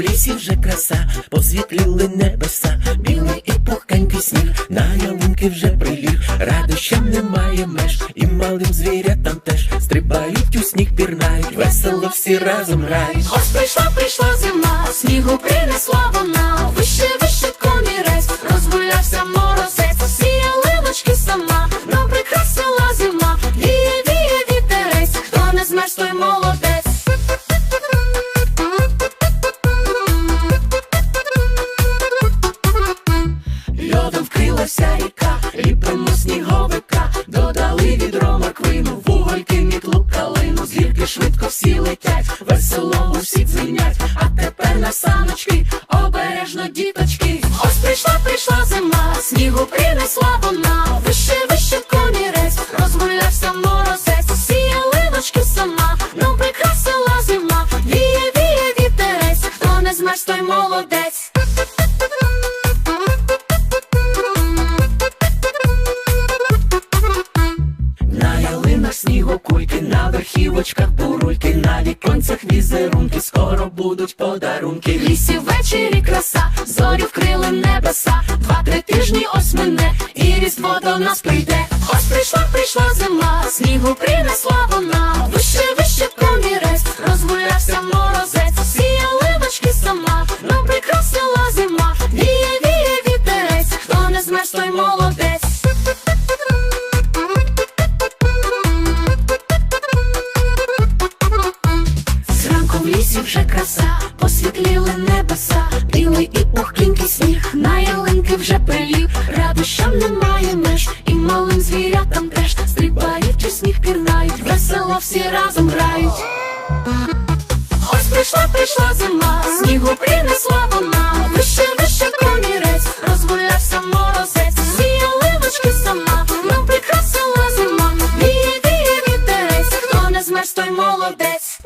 В лісі вже краса, посвітліли небеса, білий і пухкенький сніг, на ялинки вже приліг, радощам немає меж, і малим звірятам теж. Стрибають у сніг, пірнають, весело всі разом грають. Ось прийшла, прийшла зима, снігу принесла вона, вище, вище комірець, розгулявся морозець, всі ялиночки сама, нам прикрасила зима, віє, віє вітерець, хто не змерз, той молодець. Всі летять, весело усі дзвінять, а тепер на саночки, обережно діточки. Ось прийшла, прийшла зима, снігу принесла вона, вище, вище комірець, розгулявся морозець, всі ялиночки сама, нам прикрасила зима, віє, віє вітерець, хто не змерз, той молодець. Снігокульки, на верхівочках бурульки, на віконцях візерунки, скоро будуть подарунки. Лісі ввечері краса, зорі вкрили небеса, два-три тижні ось мине, і різдво до нас прийде. Ось прийшла, прийшла зима, снігу принесла вона, вище, вище комірець, розгулявся морозець, всі ялиночки сама, нам прикрасила зима, віє, віє вітерець, хто не змерз, той молодець. сонцю вже краса, посвітліли небеса, білий і пухкінький сніг, на ялинки вже прилів, радощам немає меж, і малим звірятам теж стрибають чи сніг пірнають, весело всі разом грають. Ось прийшла, прийшла зима, снігу принесла вона, вище, вище комірець, розгулявся морозець, Зі ялиночки сама, нам прикрасила зима, віє, хто не змерз, той молодець.